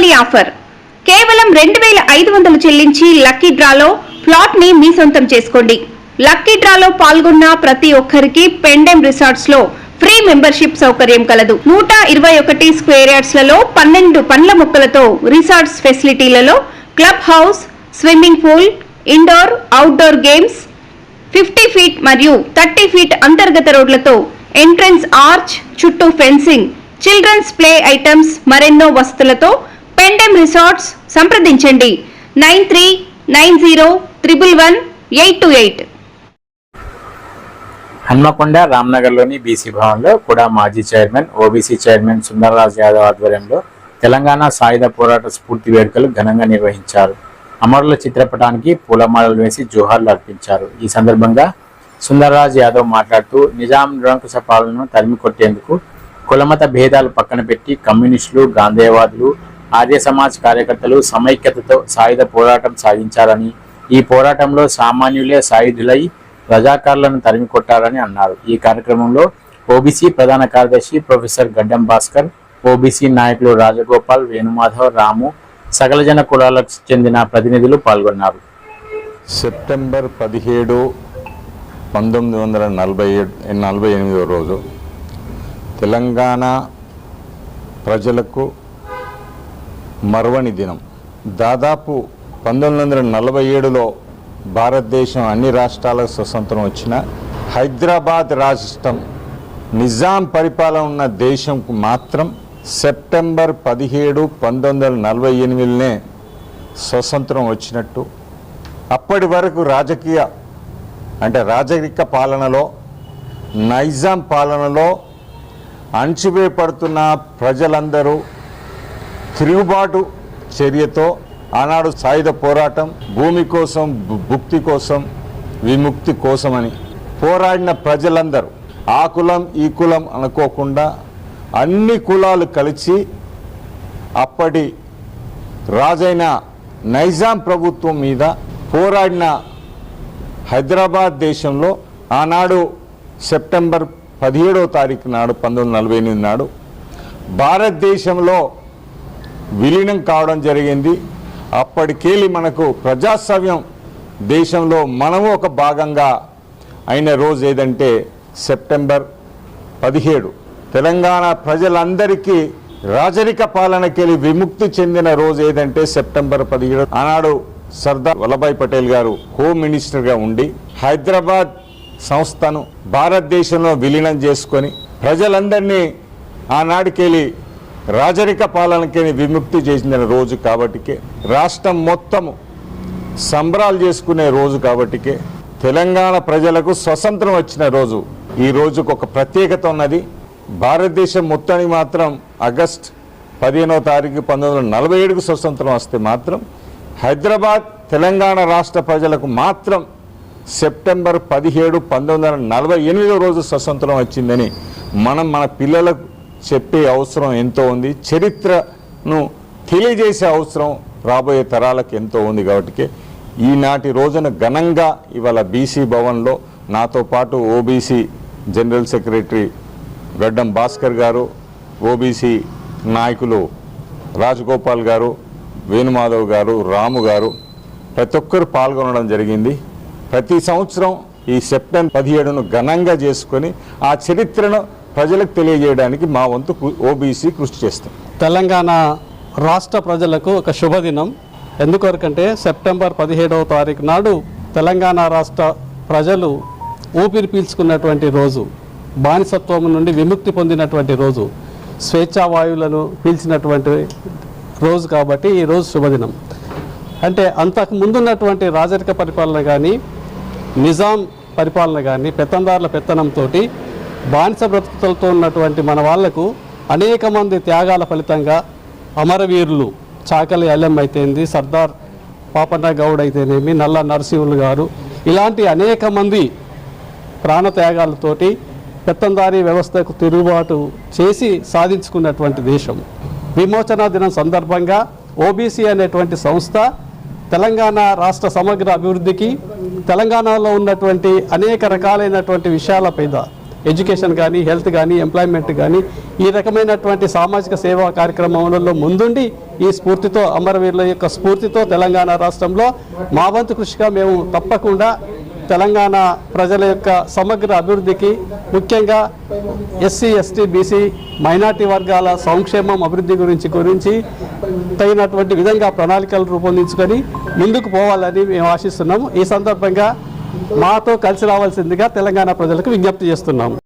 Deepavali offer కేవలం రెండు వేల ఐదు వందలు చెల్లించి లక్కీ డ్రాలో ప్లాట్ని మీ సొంతం చేసుకోండి. లక్కీ డ్రాలో పాల్గొన్న ప్రతి ఒక్కరికి పెండెం రిసార్ట్స్లో ఫ్రీ మెంబర్షిప్ సౌకర్యం కలదు. నూట ఇరవై ఒకటి స్క్వేర్ యార్డ్స్లలో పన్నెండు పండ్ల మొక్కలతో resorts ఫెసిలిటీలలో club house swimming pool indoor outdoor games fifty feet మరియు థర్టీ ఫీట్ అంతర్గత రోడ్లతో ఎంట్రన్స్ ఆర్చ్ చుట్టూ ఫెన్సింగ్ చిల్డ్రన్స్ ప్లే ఐటమ్స్ మరెన్నో వసతులతో పెండెం రిసార్ట్స్ సంప్రదించండి. Nine three nine zero triple one eight two eight. Hanamkonda రామ్నగర్లోని BC భవన్లో కూడా మాజీ chairman OBC chairman Sundarraj Yadav ఆధ్వర్యంలో తెలంగాణ సాయుధ పోరాట స్ఫూర్తి వేడుకలు ఘనంగా నిర్వహించారు. అమరుల చిత్రపటానికి పూలమాలలు వేసి జోహార్లు అర్పించారు. ఈ సందర్భంగా సుందర్రాజ్ యాదవ్ మాట్లాడుతూ నిజాం నిరంకుశ పాలనను తరిమి కొట్టేందుకు కులమత భేదాలు పక్కన పెట్టి కమ్యూనిస్టులు గాంధేయవాదులు ఆర్య సమాజ్ కార్యకర్తలు సమైక్యతతో సాయుధ పోరాటం సాగించారని ఈ పోరాటంలో సామాన్యులే సాయుధులై రజాకారులను తరిమి కొట్టారని అన్నారు. ఈ కార్యక్రమంలో ఓబీసీ ప్రధాన కార్యదర్శి ప్రొఫెసర్ గడ్డం భాస్కర్ ఓబీసీ నాయకులు రాజగోపాల్ వేణుమాధవ్ రాము సకల జన కులాలకు చెందిన ప్రతినిధులు పాల్గొన్నారు. సెప్టెంబర్ పదిహేడు పంతొమ్మిది వందల నలభై నలభై ఎనిమిదో రోజు తెలంగాణ ప్రజలకు మరవని దినం. దాదాపు పంతొమ్మిది వందల నలభై ఏడులో భారతదేశం అన్ని రాష్ట్రాలకు స్వతంత్రం వచ్చిన హైదరాబాద్ రాష్ట్రం నిజాం పరిపాలన ఉన్న దేశంకు మాత్రం సెప్టెంబర్ పదిహేడు పంతొమ్మిది వందల నలభై ఎనిమిదినే స్వతంత్రం వచ్చినట్టు. అప్పటి వరకు రాజకీయ అంటే రాజరిక పాలనలో నైజాం పాలనలో అణచివేయపడుతున్న ప్రజలందరూ తిరుగుబాటు చర్యతో ఆనాడు సాయుధ పోరాటం భూమి కోసం భుక్తి కోసం విముక్తి కోసమని పోరాడిన ప్రజలందరూ ఆ కులం ఈ కులం అనుకోకుండా అన్ని కులాలు కలిసి అప్పటి రాజైన నైజాం ప్రభుత్వం మీద పోరాడిన హైదరాబాద్ దేశంలో ఆనాడు సెప్టెంబర్ పదిహేడవ తారీఖు నాడు పంతొమ్మిది నలభై ఎనిమిది నాడు భారతదేశంలో విలీనం కావడం జరిగింది. అప్పటికేలి మనకు ప్రజాస్వామ్యం దేశంలో మనము ఒక భాగంగా అయిన రోజు ఏదంటే సెప్టెంబర్ పదిహేడు. తెలంగాణ ప్రజలందరికీ రాజరిక పాలనకెళ్ళి విముక్తి చెందిన రోజు ఏదంటే సెప్టెంబర్ పదిహేడు. ఆనాడు సర్దార్ వల్లభాయ్ పటేల్ గారు హోమ్ మినిస్టర్గా ఉండి హైదరాబాద్ సంస్థను భారతదేశంలో విలీనం చేసుకొని ప్రజలందరినీ ఆనాటికెళ్ళి రాజరిక పాలనకి విముక్తి చేసిన రోజు కాబట్టికే రాష్ట్రం మొత్తము సంబరాలు చేసుకునే రోజు కాబట్టికే తెలంగాణ ప్రజలకు స్వతంత్రం వచ్చిన రోజు. ఈ రోజుకు ఒక ప్రత్యేకత ఉన్నది. భారతదేశం మొత్తానికి మాత్రం ఆగస్ట్ పదిహేనవ తారీఖు పంతొమ్మిది వందల నలభై ఏడుకు స్వతంత్రం వస్తే మాత్రం హైదరాబాద్ తెలంగాణ రాష్ట్ర ప్రజలకు మాత్రం సెప్టెంబర్ పదిహేడు పంతొమ్మిది వందల నలభై ఎనిమిదో రోజు స్వతంత్రం వచ్చిందని మనం మన పిల్లలకు చెప్పే అవసరం ఎంతో ఉంది. చరిత్రను తెలియజేసే అవసరం రాబోయే తరాలకు ఎంతో ఉంది కాబట్టి ఈనాటి రోజున ఘనంగా ఇవాళ బీసీ భవన్లో నాతో పాటు ఓబీసీ జనరల్ సెక్రటరీ గడ్డం భాస్కర్ గారు ఓబీసీ నాయకులు రాజగోపాల్ గారు వేణుమాధవ్ గారు రాము గారు ప్రతి ఒక్కరు పాల్గొనడం జరిగింది. ప్రతి సంవత్సరం ఈ సెప్టెంబర్ పదిహేడును ఘనంగా చేసుకొని ఆ చరిత్రను ప్రజలకు తెలియజేయడానికి మా వంతు ఓబీసీ కృషి చేస్తాం. తెలంగాణ రాష్ట్ర ప్రజలకు ఒక శుభదినం. ఎందుకొరకంటే సెప్టెంబర్ పదిహేడవ తారీఖు నాడు తెలంగాణ రాష్ట్ర ప్రజలు ఊపిరి పీల్చుకున్నటువంటి రోజు బానిసత్వం నుండి విముక్తి పొందినటువంటి రోజు స్వేచ్ఛావాయువులను పీల్చినటువంటి రోజు కాబట్టి ఈ రోజు శుభదినం. అంటే అంతకు ముందున్నటువంటి రాజరిక పరిపాలన కానీ నిజాం పరిపాలన కానీ పెత్తందారుల పెత్తనంతో బానిస బ్రతుకులతో ఉన్నటువంటి మన వాళ్ళకు అనేక మంది త్యాగాల ఫలితంగా అమరవీరులు చాకలి అల్లెం అయితేంది సర్దార్ పాపన్న గౌడ్ అయితేనేమి నల్ల నరసింహులు గారు ఇలాంటి అనేక మంది ప్రాణత్యాగాలతోటి పెత్తందారీ వ్యవస్థకు తిరుగుబాటు చేసి సాధించుకున్నటువంటి దేశం. విమోచన దినం సందర్భంగా ఓబీసీ అనేటువంటి సంస్థ తెలంగాణ రాష్ట్ర సమగ్ర అభివృద్ధికి తెలంగాణలో ఉన్నటువంటి అనేక రకాలైనటువంటి విషయాల మీద ఎడ్యుకేషన్ కానీ హెల్త్ కానీ ఎంప్లాయ్మెంట్ కానీ ఈ రకమైనటువంటి సామాజిక సేవా కార్యక్రమాలలో ముందుండి ఈ స్ఫూర్తితో అమరవీరుల యొక్క స్ఫూర్తితో తెలంగాణ రాష్ట్రంలో మా వంతు కృషిగా మేము తప్పకుండా తెలంగాణ ప్రజల యొక్క సమగ్ర అభివృద్ధికి ముఖ్యంగా ఎస్సీ ఎస్టీ బీసీ మైనార్టీ వర్గాల సంక్షేమం అభివృద్ధి గురించి గురించి తగినటువంటి విధంగా ప్రణాళికలు రూపొందించుకొని ముందుకు పోవాలని మేము ఆశిస్తున్నాము. ఈ సందర్భంగా మాతో కలిసి రావాల్సిందిగా తెలంగాణ ప్రజలకు విజ్ఞప్తి చేస్తున్నాము.